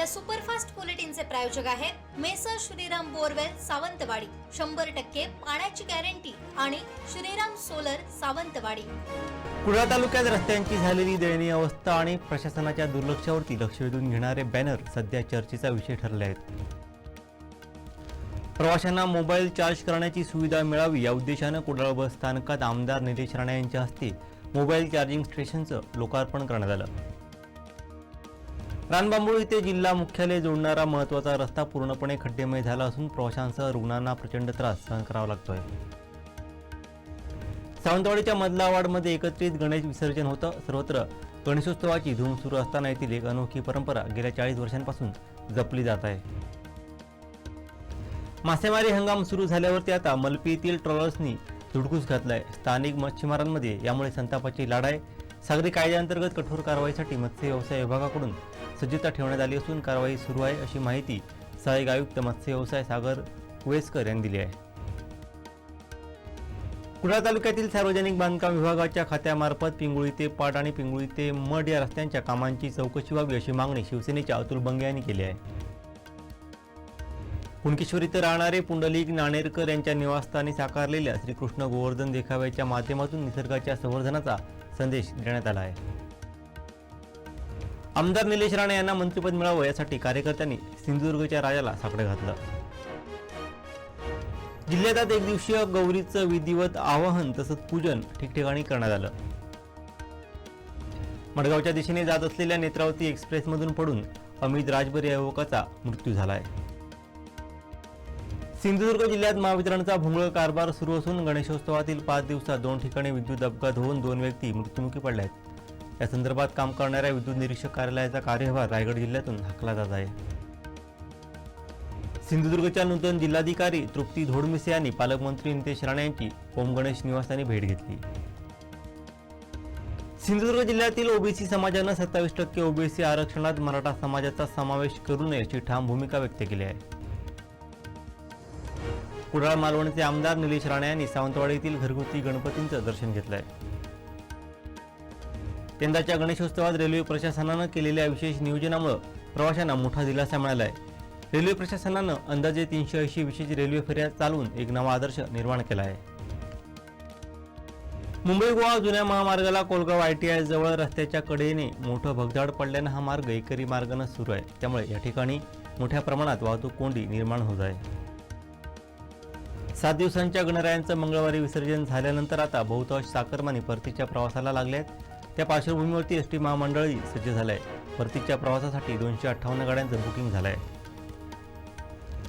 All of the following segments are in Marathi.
या सुपरफास्ट बुलेटिनचे प्रायोजक आहेत मेसर श्रीराम बोरवेल सावंतवाडी. शंभर टक्के पाण्याची गॅरंटी आणि श्रीराम सोलर सावंतवाडी. कुडाळ तालुक्यात रस्त्यांची झालेली दयनीय अवस्था आणि प्रशासनाच्या दुर्लक्षावरती लक्ष वेधून घेणारे बॅनर सध्या चर्चेचा विषय ठरले आहेत. प्रवाशांना मोबाईल चार्ज करण्याची सुविधा मिळावी या उद्देशानं कुडाळ बस स्थानकात आमदार निलेश राणे यांच्या हस्ते मोबाईल चार्जिंग स्टेशनचं लोकार्पण करण्यात आलं. रानबांबूळ इथे जिल्हा मुख्यालय जोडणारा महत्त्वाचा रस्ता पूर्णपणे खड्डेमय झाला असून प्रवाशांसह रुग्णांना प्रचंड त्रास सहन करावा लागतोय. सावंतवाडीच्या मधलावाडमध्ये एकत्रित गणेश विसर्जन होतं. सर्वत्र गणेशोत्सवाची धूम सुरू असताना येथील एक अनोखी परंपरा गेल्या चाळीस वर्षांपासून जपली जात आहे. मासेमारी हंगाम सुरू झाल्यावरती आता मलपी येथील ट्रॉलर्सनी धुडकूस घातलाय. स्थानिक मच्छीमारांमध्ये यामुळे संतापाची लाड आहे. सागरी कायद्याअंतर्गत कठोर कारवाईसाठी मत्स्य व्यवसाय विभागाकडून सज्जता ठेवण्यात आली असून कारवाई सुरू आहे अशी माहिती सहाय्यक आयुक्त मत्स्यव्यवसाय सागर कुवेसकर यांनी दिली आहे. कुडाळ तालुक्यातील सार्वजनिक बांधकाम विभागाच्या खात्यामार्फत पिंगुळी ते पाट आणि पिंगुळी ते मड या रस्त्यांच्या कामांची चौकशी व्हावी अशी मागणी शिवसेनेच्या अतुल बंगे यांनी केली आहे. कुणकेश्वर इथं राहणारे पुंडलिक नाणेरकर यांच्या निवासस्थानी साकारलेल्या श्रीकृष्ण गोवर्धन देखाव्याच्या माध्यमातून निसर्गाच्या संवर्धनाचा संदेश देण्यात आला आहे. आमदार निलेश राणे यांना मंत्रिपद मिळावं यासाठी कार्यकर्त्यांनी सिंधुदुर्गच्या राजाला साकडं घातलं. जिल्ह्यात आज एक दिवसीय गौरीचं विधिवत आवाहन तसंच पूजन ठिकठिकाणी करण्यात आलं. मडगावच्या दिशेने जात असलेल्या नेत्रावती एक्सप्रेसमधून पडून अमित राजभर या युवकाचा मृत्यू झालाय. सिंधुदुर्ग जिल्ह्यात महावितरणचा भोंगळ कारभार सुरू असून गणेशोत्सवातील पाच दिवसात दोन ठिकाणी विद्युत अपघात होऊन दोन व्यक्ती मृत्युमुखी पडल्या आहेत. या संदर्भात काम करणाऱ्या विद्युत निरीक्षक कार्यालयाचा कार्यभार रायगड जिल्ह्यातून हाकला जात आहे. सिंधुदुर्गच्या नूतन जिल्हाधिकारी तृप्ती धोडमिसे यांनी पालकमंत्री नितेश राणे यांची ओम गणेश निवासस्थानी भेट घेतली. सिंधुदुर्ग जिल्ह्यातील ओबीसी समाजानं सत्तावीस टक्के ओबीसी आरक्षणात मराठा समाजाचा समावेश करू नये अशी ठाम भूमिका व्यक्त केली आहे. कुडाळ मालवणचे आमदार निलेश राणे यांनी सावंतवाडीतील घरगुती गणपतींचं दर्शन घेतलं आहे यंदाच्या गणेशोत्सवात रेल्वे प्रशासनानं केलेल्या विशेष नियोजनामुळे प्रवाशांना मोठा दिलासा मिळाला आहे रेल्वे प्रशासनानं अंदाजे तीनशे ऐंशी विशेष रेल्वे फेऱ्या चालवून एक नवा आदर्श निर्माण केला आहे मुंबई गोवा जुन्या महामार्गाला कोलगाव आय टी आय जवळ रस्त्याच्या कडेने मोठं भगदाड पडल्यानं हा मार्ग एकरी मार्गानं सुरू आहे. त्यामुळे या ठिकाणी मोठ्या प्रमाणात वाहतूक कोंडी निर्माण होत आहे. सात दिवसांच्या गणरायांचं मंगळवारी विसर्जन झाल्यानंतर आता बहुतांश चाकरमानी परतीच्या प्रवासाला लागले आहेत त्या पार्श्वभूमीवरती एस टी महामंडळही सज्ज झालं आहे परतीच्या प्रवासासाठी दोनशे अठ्ठावन्न गाड्यांचं बुकिंग झालं आहे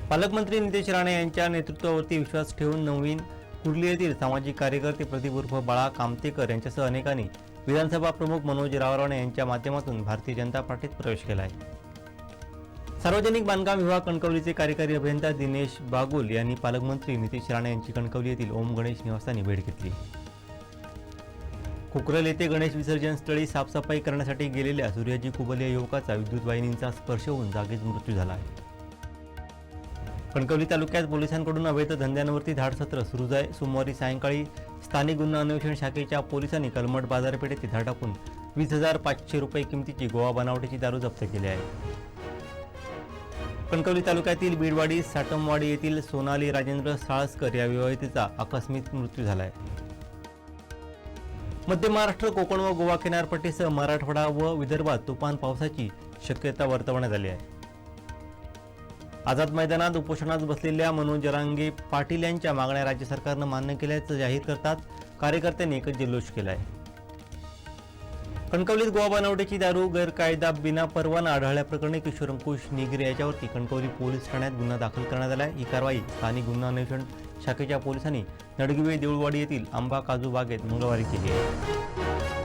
पालकमंत्री नितेश राणे यांच्या नेतृत्वावरती विश्वास ठेवून नवीन कुर्ली येथील सामाजिक कार्यकर्ते प्रदीप उर्फ बाळा कामतेकर यांच्यासह अनेकांनी विधानसभा प्रमुख मनोज रावराणे यांच्या माध्यमातून भारतीय जनता पार्टीत प्रवेश केला आहे सार्वजनिक बांधकाम विभाग कणकवलीचे कार्यकारी अभियंता दिनेश बागुल यांनी पालकमंत्री नितेश राणे यांची कणकवली येथील ओम गणेश निवासस्थानी भेट घेतली. कुकरल येथे गणेश विसर्जन स्थळी साफसफाई करण्यासाठी गेलेल्या सूर्याजी कुबल या युवकाचा विद्युत वाहिनींचा स्पर्श होऊन जागीच मृत्यू झाला आहे. कणकवली तालुक्यात पोलिसांकडून अवैध धंद्यांवरती धाडसत्र सुरू आहे. सोमवारी सायंकाळी स्थानिक गुन्हा अन्वेषण शाखेच्या पोलिसांनी कलमट बाजारपेठेत धाड टाकून वीस हजार पाचशे रुपये किमतीची गोवा बनावटीची दारू जप्त केली आहे. कणकवली तालुक्यातील बीडवाडी साटमवाडी येथील सोनाली राजेंद्र साळसकर या विवाहितेचा आकस्मिक मृत्यू झाला आहे. मध्य महाराष्ट्र कोकण व गोवा किनारपट्टीसह मराठवाडा व विदर्भात तुफान पावसाची शक्यता वर्तवण्यात आली आहे. आझाद मैदानात उपोषणात बसलेल्या मनोज जरांगे पाटील यांच्या मागण्या राज्य सरकारनं मान्य केल्याचं जाहीर करतात कार्यकर्त्यांनी एकच जल्लोष आहे कणकवलीत गोवा बनावटीची दारू गैरकायदा बिना परवाना आढळल्याप्रकरणी किशोर अंकुश निगरे याच्यावरती कणकवली पोलीस ठाण्यात गुन्हा दाखल करण्यात आला आहे ही कारवाई स्थानिक गुन्हा अन्वेषण शाखेच्या पोलिसांनी नडगिवे देऊळवाडी येथील आंबा काजू बागेत मंगळवारी केली आहे.